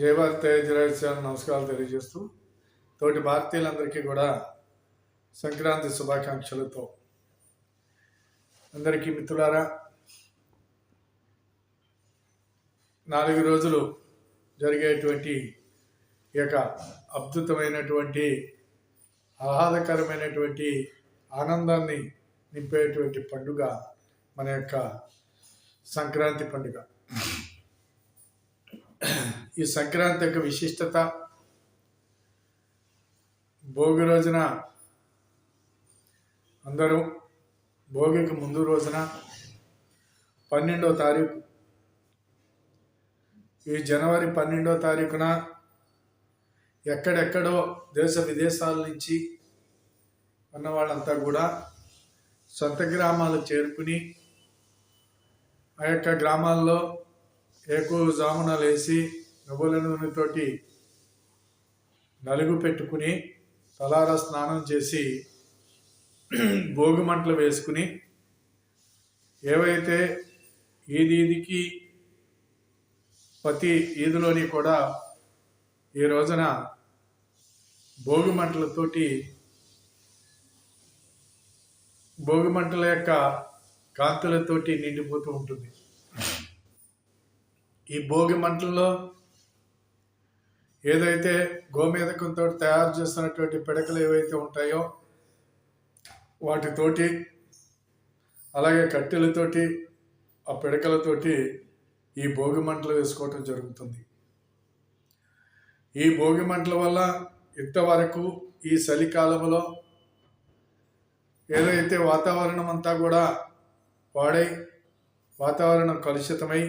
జై భారత్ జయరాజు నమస్కారాలు తెలియజేస్తూ తోటి భారతీయులందరికీ కూడా సంక్రాంతి శుభాకాంక్షలతో. అందరికీ మిత్రులారా నాలుగు రోజులు జరిగేటువంటి ఈ యొక్క అద్భుతమైనటువంటి ఆహ్లాదకరమైనటువంటి ఆనందాన్ని నింపేటువంటి పండుగ మన యొక్క సంక్రాంతి పండుగ. ఈ సంక్రాంతి యొక్క విశిష్టత భోగి రోజున అందరూ భోగికి ముందు రోజున పన్నెండో తారీఖు ఈ జనవరి పన్నెండో తారీఖున ఎక్కడెక్కడో దేశ విదేశాల నుంచి ఉన్న వాళ్ళంతా కూడా సొంత గ్రామాలు చేరుకుని ఆ యొక్క గ్రామాల్లో ఎక్కువ జామున వేసి నువ్వుల నూనెతోటి నలుగు పెట్టుకుని తలారా స్నానం చేసి భోగి మంటలు వేసుకుని ఏవైతే ఈది ఈదికి ప్రతి ఈదులోని కూడా ఈ రోజున భోగి మంటలతోటి భోగి మంటల యొక్క కాంతులతోటి నిండిపోతూ ఉంటుంది. ఈ భోగి మంటల్లో ఏదైతే గోమేధకంతో తయారు చేస్తున్నటువంటి పిడకలు ఏవైతే ఉంటాయో వాటితోటి అలాగే కట్టెలతోటి ఆ పిడకలతోటి ఈ భోగి మంటలు వేసుకోవటం జరుగుతుంది. ఈ భోగి మంటల వల్ల ఇంతవరకు ఈ చలికాలంలో ఏదైతే వాతావరణం అంతా కూడా పాడై వాతావరణం కలుషితమై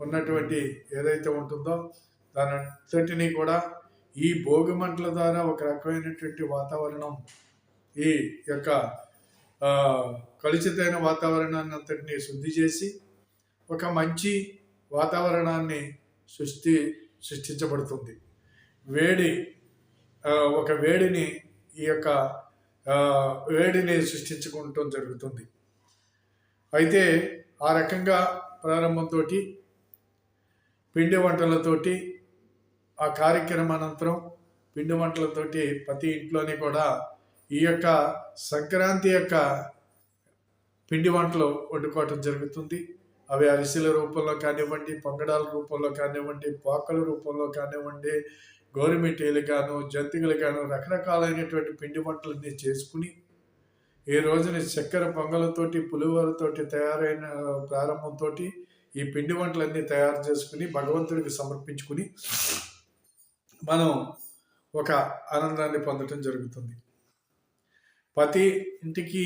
ఉన్నటువంటి ఏదైతే ఉంటుందో దాని కూడా ఈ భోగి మంటల ద్వారా ఒక రకమైనటువంటి వాతావరణం ఈ యొక్క కలుషితమైన వాతావరణాన్ని అంతటినీ శుద్ధి చేసి ఒక మంచి వాతావరణాన్ని సృష్టి సృష్టించబడుతుంది. వేడి ఒక వేడిని ఈ యొక్క వేడిని సృష్టించుకుంటూ జరుగుతుంది. అయితే ఆ రకంగా ప్రారంభంతో పిండి వంటలతోటి ఆ కార్యక్రమానంతరం పిండి వంటలతోటి ప్రతి ఇంట్లోని కూడా ఈ యొక్క సంక్రాంతి యొక్క పిండి వంటలు వండుకోవటం జరుగుతుంది. అవి అరిసెల రూపంలో కానివ్వండి పొంగడాల రూపంలో కానివ్వండి పోకల రూపంలో కానివ్వండి గోరుమిటీలు గాను జంతికలు గాను రకరకాలైనటువంటి పిండి వంటలన్నీ చేసుకుని ఈ రోజున చక్కెర పొంగలతోటి పులిహోరతోటి తయారైన ప్రారంభంతో ఈ పిండి వంటలన్నీ తయారు చేసుకుని భగవంతుడికి సమర్పించుకుని మనం ఒక ఆనందాన్ని పొందటం జరుగుతుంది. ప్రతి ఇంటికి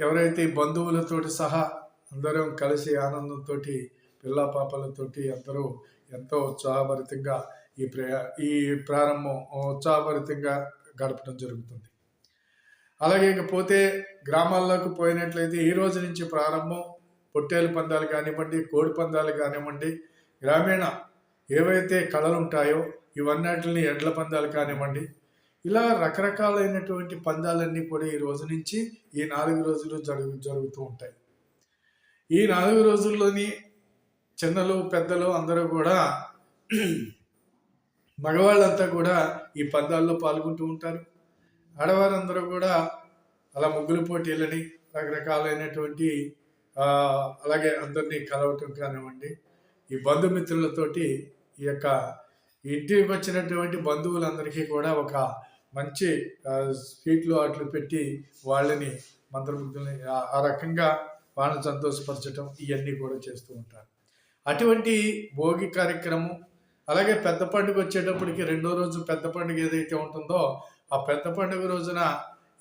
ఎవరైతే బంధువులతోటి సహా అందరం కలిసి ఆనందంతో పిల్ల పాపలతోటి అందరూ ఎంతో ఉత్సాహభరితంగా ఈ ప్రయా ఈ ప్రారంభం ఉత్సాహభరితంగా గడపడం జరుగుతుంది. అలాగే ఇకపోతే గ్రామాల్లోకి పోయినట్లయితే ఈ రోజు నుంచి ప్రారంభం పొట్టేలు పందాలు కానివ్వండి కోడి పందాలు కానివ్వండి గ్రామీణ ఏవైతే కళలు ఉంటాయో ఇవన్నిటిని ఎడ్ల పందాలు కానివ్వండి ఇలా రకరకాలైనటువంటి పందాలన్నీ కూడా ఈ రోజు నుంచి ఈ నాలుగు రోజులు జరుగు జరుగుతూ ఉంటాయి. ఈ నాలుగు రోజుల్లోని చిన్నలు పెద్దలు అందరూ కూడా మగవాళ్ళంతా కూడా ఈ పందాల్లో పాల్గొంటూ ఉంటారు. ఆడవారందరూ కూడా అలా ముగ్గులు పోటీలని రకరకాలైనటువంటి అలాగే అందరినీ కలవటం కానివ్వండి ఈ బంధుమిత్రులతోటి ఈ యొక్క ఇంటికి వచ్చినటువంటి బంధువులందరికీ కూడా ఒక మంచి స్వీట్లు అట్లు పెట్టి వాళ్ళని మంత్రముగ్ధుల్ని ఆ రకంగా వాళ్ళని సంతోషపరచడం ఇవన్నీ కూడా చేస్తూ ఉంటారు. అటువంటి భోగి కార్యక్రమం అలాగే పెద్ద పండుగ వచ్చేటప్పటికి రెండో రోజు పెద్ద పండుగ ఏదైతే ఉంటుందో ఆ పెద్ద పండుగ రోజున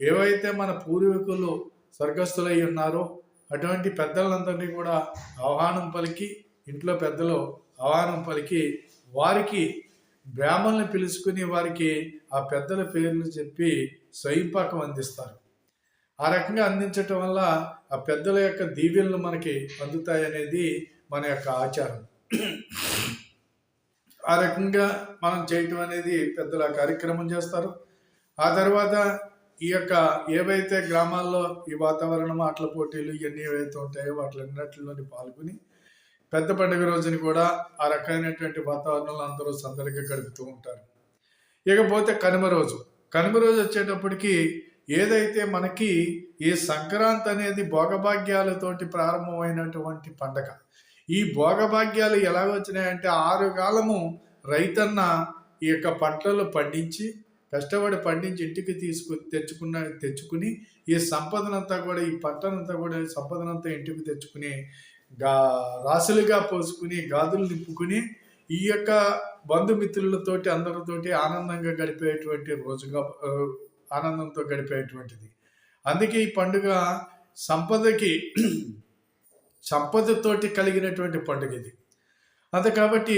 ఏవైతే మన పూర్వీకులు స్వర్గస్థులై ఉన్నారో అటువంటి పెద్దలందరినీ కూడా ఆహ్వానం పలికి ఇంట్లో పెద్దలు ఆహ్వానం పలికి వారికి బ్రాహ్మణుల్ని పిలుచుకుని వారికి ఆ పెద్దల పేర్లు చెప్పి స్వయంపాకం అందిస్తారు. ఆ రకంగా అందించటం వల్ల ఆ పెద్దల యొక్క దీవెనలు మనకి అందుతాయి అనేది మన యొక్క ఆచారం. ఆ రకంగా మనం చేయటం అనేది పెద్దల కార్యక్రమం చేస్తారు. ఆ తర్వాత ఈ యొక్క ఏవైతే గ్రామాల్లో ఈ వాతావరణం ఆటల పోటీలు ఇవన్నీ ఏవైతే ఉంటాయో వాటిలన్నిటిలోని పాల్గొని పెద్ద పండుగ రోజుని కూడా ఆ రకమైనటువంటి వాతావరణంలో అందరూ సందడిగా గడుపుతూ ఉంటారు. ఇకపోతే కనుమ రోజు. కనుమ రోజు వచ్చేటప్పటికి ఏదైతే మనకి ఈ సంక్రాంతి అనేది భోగభాగ్యాలతోటి ప్రారంభమైనటువంటి పండగ ఈ భోగభాగ్యాలు ఎలా వచ్చినాయంటే ఆరు కాలము రైతన్న ఈ యొక్క పంటలు పండించి కష్టపడి పండించి ఇంటికి తీసుకు తెచ్చుకున్న తెచ్చుకుని ఈ సంపదనంతా కూడా ఈ పంటనంతా కూడా ఈ సంపదనంతా ఇంటికి తెచ్చుకుని గా రాసులుగా పోసుకుని గాదులు నింపుకుని ఈ యొక్క బంధుమిత్రులతోటి అందరితోటి ఆనందంగా గడిపేటువంటి రోజుగా ఆనందంతో గడిపేటువంటిది. అందుకే ఈ పండుగ సంపదకి సంపదతోటి కలిగినటువంటి పండుగ ఇది. అంతే కాబట్టి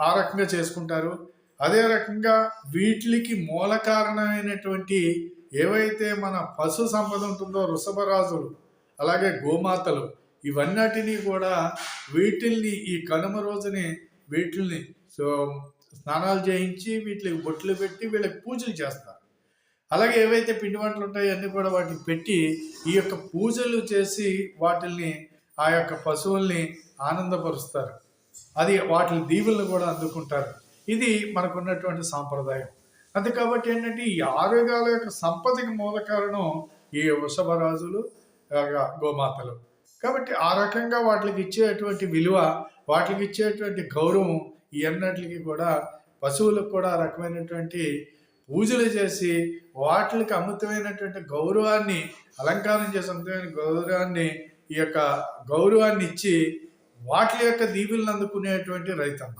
ఆ రకంగా చేసుకుంటారు. అదే రకంగా వీటికి మూల కారణమైనటువంటి ఏవైతే మన పశు సంపద ఉంటుందో వృషభరాజులు అలాగే గోమాతలు ఇవన్నటినీ కూడా వీటిల్ని ఈ కనుమ రోజుని వీటిల్ని సో స్నానాలు చేయించి వీటికి బొట్లు పెట్టి వీళ్ళకి పూజలు చేస్తారు. అలాగే ఏవైతే పిండి వంటలు ఉంటాయో అన్నీ కూడా వాటికి పెట్టి ఈ యొక్క పూజలు చేసి వాటిల్ని ఆ యొక్క పశువుల్ని ఆనందపరుస్తారు. అది వాటి దీవులను కూడా అందుకుంటారు. ఇది మనకున్నటువంటి సాంప్రదాయం. అంతే కాబట్టి ఏంటంటే ఈ ఆరోగ్యాల యొక్క సంపదకి మూల కారణం ఈ వృషభరాజులు గోమాతలు. కాబట్టి ఆ రకంగా వాటికి ఇచ్చేటువంటి విలువ వాటికి ఇచ్చేటువంటి గౌరవం ఈ అన్నిటికి కూడా పశువులకు కూడా ఆ రకమైనటువంటి పూజలు చేసి వాటికి అమితమైనటువంటి గౌరవాన్ని అలంకారం చేసి అమితమైన గౌరవాన్ని ఈ యొక్క గౌరవాన్ని ఇచ్చి వాటి యొక్క దీవులను అందుకునేటువంటి రైతన్న